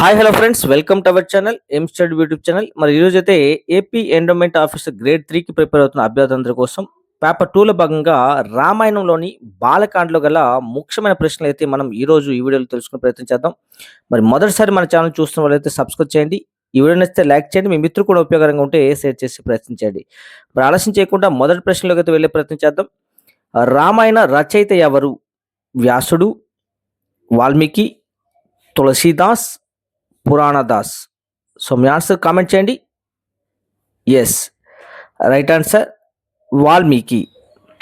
Hi hello friends welcome to our channel M study YouTube channel మరి ఈరోజు అయితే AP endowment officer grade త్రీకి prepare అవుతున్న అభ్యర్థులందరి కోసం పేపర్ టూలో భాగంగా రామాయణంలోని బాలకాండలో గల ముఖ్యమైన ప్రశ్నలు అయితే మనం ఈరోజు ఈ వీడియోలో తెలుసుకునే ప్రయత్నం చేద్దాం. మరి మొదటిసారి మన ఛానల్ చూస్తున్న వాళ్ళైతే సబ్స్క్రైబ్ చేయండి. ఈ వీడియో నచ్చితే లైక్ చేయండి. మీ మిత్రులు కూడా ఉపయోగకరంగా ఉంటే షేర్ చేసి ప్రయత్నించండి మరి ఆలస్యం చేయకుండా మొదటి ప్రశ్నలోకి అయితే వెళ్ళే ప్రయత్నం చేద్దాం. రామాయణ రచయిత ఎవరు? వ్యాసుడు వాల్మీకి తులసీదాస్ పురాణదాస్. సో మీ ఆన్సర్ కామెంట్ చేయండి. Yes right answer Valmiki.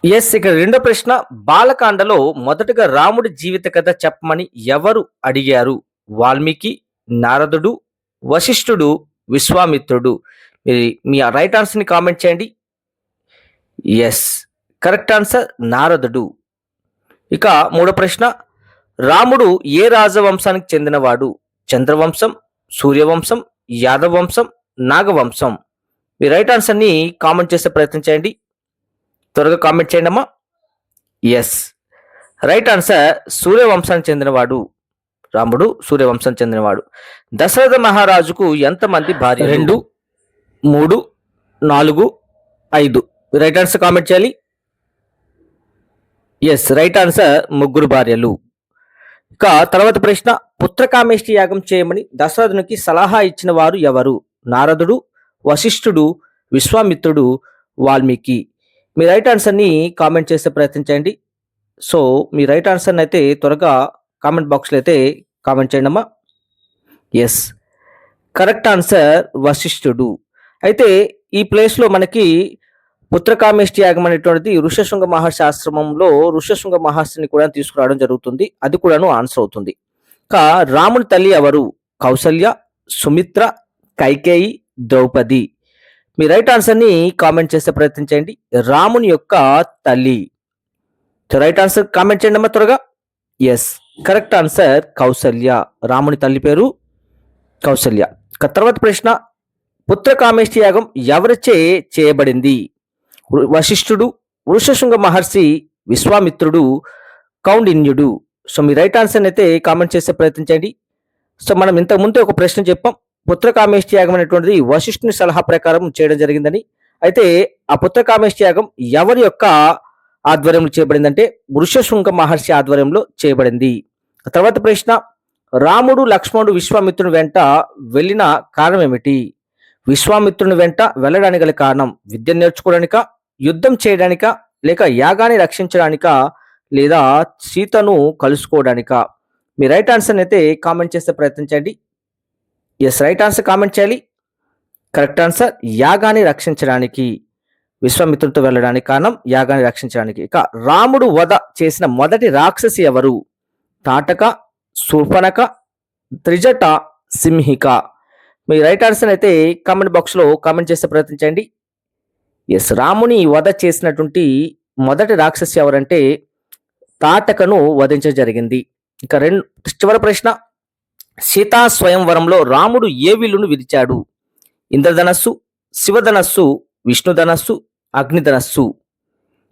Yes ఇక్కడ రెండో ప్రశ్న బాలకాండలో మొదటగా రాముడి జీవిత కథ చెప్పమని ఎవరు అడిగారు? వాల్మీకి నారదుడు వశిష్ఠుడు విశ్వామిత్రుడు. మీ మీ రైట్ ఆన్సర్ని కామెంట్ చేయండి. ఎస్ కరెక్ట్ ఆన్సర్ నారదుడు. ఇక మూడో ప్రశ్న రాముడు ఏ రాజవంశానికి చెందినవాడు? చంద్రవంశం సూర్యవంశం యాదవ వంశం నాగవంశం. మీ రైట్ ఆన్సర్ని కామెంట్ చేసే ప్రయత్నం చేయండి. త్వరగా కామెంట్ చేయండి అమ్మా. ఎస్ రైట్ ఆన్సర్ సూర్యవంశానికి చెందినవాడు. రాముడు సూర్యవంశం చెందినవాడు. దశరథ మహారాజుకు ఎంతమంది భార్య రెండు మూడు నాలుగు ఐదు. రైట్ ఆన్సర్ కామెంట్ చేయాలి. ఎస్ రైట్ ఆన్సర్ ముగ్గురు భార్యలు. ఇక తర్వాత ప్రశ్న పుత్రకామేష్టి యాగం చేయమని దశరథునికి సలహా ఇచ్చిన వారు ఎవరు? నారదుడు వశిష్ఠుడు విశ్వామిత్రుడు వాల్మీకి. మీ రైట్ ఆన్సర్ని కామెంట్ చేసే ప్రయత్నించండి సో మీ రైట్ ఆన్సర్ని అయితే త్వరగా కామెంట్ బాక్స్లో అయితే కామెంట్ చేయండి అమ్మా. ఎస్ కరెక్ట్ ఆన్సర్ వశిష్ఠుడు. అయితే ఈ ప్లేస్లో మనకి పుత్రకామేష్టి యాగం అనేటువంటిది ఋషశృంగ మహర్షి ఆశ్రమంలో ఋషశృంగ మహర్షిని కూడా తీసుకురావడం జరుగుతుంది. అది కూడాను ఆన్సర్ అవుతుంది. కా రాముని తల్లి ఎవరు? కౌసల్య సుమిత్ర కైకేయి ద్రౌపది. మీ రైట్ ఆన్సర్ని కామెంట్ చేసే ప్రయత్నించండి రాముని యొక్క తల్లి. రైట్ ఆన్సర్ కామెంట్ చేయండి అమ్మా త్వరగా. Yes correct answer Kausalya. రాముని తల్లి పేరు కౌసల్య. తర్వాత ప్రశ్న. పుత్రకామేష్టి యాగం ఎవరిచే చేయబడింది? వశిష్ఠుడు వృషశృంగ మహర్షి విశ్వామిత్రుడు కౌండిన్యుడు. సో మీ రైట్ ఆన్సర్ అయితే కామెంట్ చేసే ప్రయత్నించండి. సో మనం ఇంతకు ముందే ఒక ప్రశ్న చెప్పాం. పుత్రకామేష్టి యాగం అనేటువంటిది వశిష్ఠుని సలహా ప్రకారం చేయడం జరిగిందని. అయితే ఆ పుత్రకామేష్టి యాగం ఎవరి యొక్క ఆధ్వర్యంలో చేయబడిందంటే వృషశృంగ మహర్షి ఆధ్వర్యంలో చేయబడింది. తర్వాత ప్రశ్న రాముడు లక్ష్మణుడు విశ్వామిత్రుని వెంట వెళ్ళిన కారణం ఏమిటి? విశ్వామిత్రుని వెంట వెళ్ళడానికి గల కారణం విద్య నేర్చుకోవడానిక? యుద్ధం చేయడానిక లేక యాగాన్ని రక్షించడానిక లేదా సీతను కలుసుకోవడానిక? మీ రైట్ ఆన్సర్ అయితే కామెంట్ చేస్తే ప్రయత్నించండి. ఎస్ రైట్ ఆన్సర్ కామెంట్ చేయాలి. కరెక్ట్ ఆన్సర్ యాగాన్ని రక్షించడానికి విశ్వామిత్రుడితో వెళ్ళడానికి కారణం యాగాన్ని రక్షించడానికి. ఇక రాముడు వధ చేసిన మొదటి రాక్షసి ఎవరు? తాటక శూర్పణక త్రిజట సింహిక. మీ రైట్ ఆన్సర్ అయితే కామెంట్ బాక్స్లో కామెంట్ చేస్తే ప్రయత్నించండి. ఎస్ రాముని వధ చేసినటువంటి మొదటి రాక్షసి ఎవరంటే తాటకను వధించడం జరిగింది. ఇక రెండు చివరి ప్రశ్న. సీతా స్వయంవరంలో రాముడు ఏ విల్లును విరిచాడు ఇంద్రధనస్సు శివధనస్సు విష్ణుధనస్సు అగ్నిధనస్సు.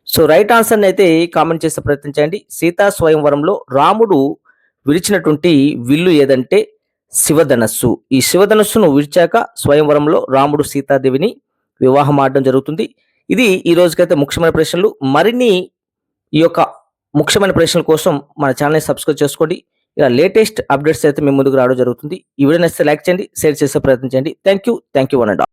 సో రైట్ ఆన్సర్ని అయితే కామెంట్ చేస్తే ప్రయత్నించండి సీతా స్వయంవరంలో రాముడు విరిచినటువంటి విల్లు ఏదంటే శివధనస్సు. ఈ శివధనస్సును విడిచాక స్వయంవరంలో రాముడు సీతాదేవిని వివాహం ఆడడం జరుగుతుంది. ఇది ఈ రోజుకైతే ముఖ్యమైన ప్రశ్నలు. మరిన్ని ఈ యొక్క ముఖ్యమైన ప్రశ్నల కోసం మన ఛానల్ని సబ్స్క్రైబ్ చేసుకోండి. ఇలా లేటెస్ట్ అప్డేట్స్ అయితే మేము ముందుకు రావడం జరుగుతుంది. ఈ వీడియో నచ్చితే లైక్ చేయండి షేర్ చేసే ప్రయత్నం చేయండి. Thank you thank you one and